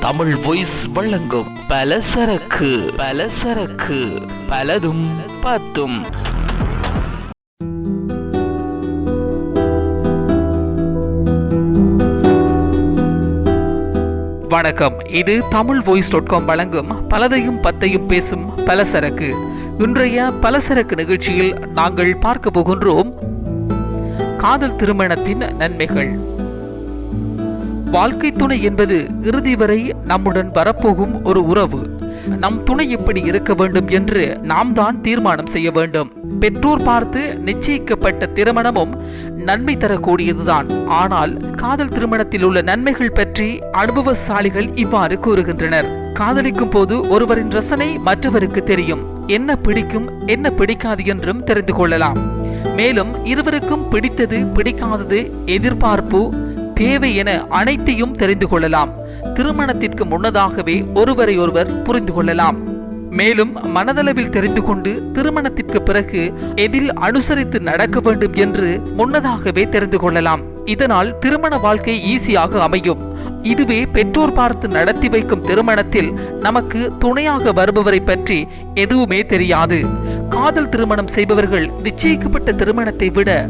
Tamil voice வழங்கும் பலசரக்கு பலசரக்கு பலதும் பத்தும் வணக்கம். இது தமிழ் வாய்ஸ் டாட் காம் வழங்கும் பலதையும் பத்தையும் பேசும் பலசரக்கு. இன்றைய பலசரக்கு நிகழ்ச்சியில் நாங்கள் பார்க்க போகின்றோம் காதல் திருமணத்தின் நன்மைகள். வாழ்க்கை துணை என்பது இறுதி வரை நம்முடன் வரப்போகும் ஒரு உறவு. நம் துணை எப்படி இருக்க வேண்டும் என்று நாம் தான் தீர்மானம் செய்ய வேண்டும். பெற்றோர் பார்த்து நிச்சயிக்கப்பட்ட திருமணமும் நன்மை தரக்கூடியதுதான். ஆனால் காதல் திருமணத்தில் உள்ள நன்மைகள் பற்றி அனுபவசாலிகள் இவ்வாறு கூறுகின்றனர். காதலிக்கும் போது ஒருவரின் ரசனை மற்றவருக்கு தெரியும். என்ன பிடிக்கும் என்ன பிடிக்காது என்றும் தெரிந்து கொள்ளலாம். மேலும் இருவருக்கும் பிடித்தது பிடிக்காதது எதிர்பார்ப்பு தேவை என அனைத்தையும் தெரிந்து கொள்ளலாம். திருமணத்திற்கு முன்னதாகவே ஒருவரை ஒருவர் புரிந்து கொள்ளலாம். மேலும் மனதளவில் தெரிந்து கொண்டு திருமணத்திற்கு பிறகு எதில் அனுசரித்து நடக்க வேண்டும் என்று முன்னதாகவே தெரிந்து கொள்ளலாம். இதனால் திருமண வாழ்க்கை ஈஸியாக அமையும். இதுவே பெற்றோர் பார்த்து நடத்தி வைக்கும் திருமணத்தில் நமக்கு துணையாக வருபவரை பற்றி எதுவுமே தெரியாது. காதல் திருமணம் செய்பவர்கள் நிச்சயிக்கப்பட்ட திருமணத்தை விட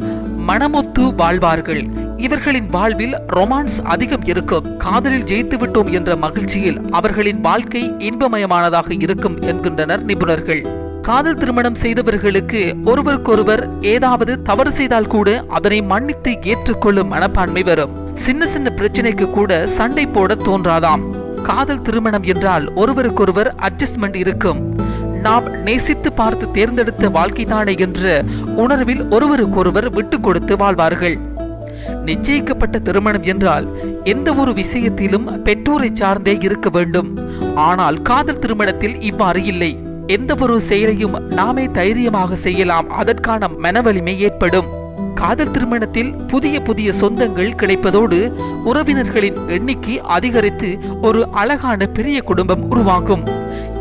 மனமொத்து வாழ்வார்கள். இவர்களின் வாழ்வில் ரொமான்ஸ் அதிகம் இருக்கும். காதலில் ஜெயித்து விட்டோம் என்ற மகிழ்ச்சியில் அவர்களின் வாழ்க்கை இன்பமயமானதாக இருக்கும் என்கின்றனர் நிபுணர்கள். காதல் திருமணம் செய்தவர்களுக்கு ஒருவருக்கொருவர் ஏதாவது தவறு செய்தால் கூட அதனை மன்னித்து ஏற்றுக்கொள்ளும் மனப்பான்மை வரும். சின்ன சின்ன பிரச்சனைக்கு கூட சண்டை போட தோன்றாதாம். காதல் திருமணம் என்றால் ஒருவருக்கொருவர் அட்ஜஸ்ட்மெண்ட் இருக்கும். நாம் நேசித்து பார்த்து தேர்ந்தெடுத்த வாழ்க்கைதானே என்ற உணர்வில் ஒருவருக்கொருவர் விட்டு கொடுத்து வாழ்வார்கள். நிச்சயிக்கப்பட்ட திருமணம் என்றால் எந்த ஒரு விஷயத்திலும் பெற்றோரை சார்ந்தே இருக்க வேண்டும். ஆனால் காதல் திருமணத்தில் இவ்வாறு இல்லை. எந்த ஒரு செயலையும் நாமே தைரியமாக செய்யலாம். அதற்கான மனவலிமை ஏற்படும். காதல் திருமணத்தில் புதிய புதிய சொந்தங்கள் கிடைப்பதோடு உறவினர்களின் எண்ணிக்கை அதிகரித்து ஒரு அழகான பெரிய குடும்பம் உருவாகும்.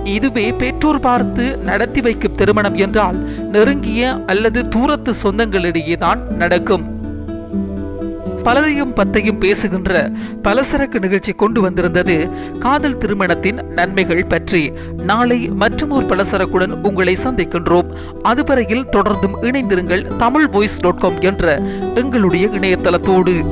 இதுவே பெற்றோர் பார்த்து நடத்தி வைக்கும் திருமணம் என்றால் நெருங்கிய அல்லது தூரத்து சொந்தங்களிடையே தான் நடக்கும். பலதையும் பத்தையும் பேசுகின்ற பலசரக்கு நிகழ்ச்சி கொண்டு வந்திருந்தது. காதல் திருமணத்தின் நன்மைகள் பற்றி நாளை மற்றுமோர் பலசரக்குடன் உங்களை சந்திக்கின்றோம். அதுவரையில் தொடர்ந்தும் இணைந்திருங்கள் தமிழ் வாய்ஸ் டாட் காம் என்ற எங்களுடைய இணையதளத்தோடு.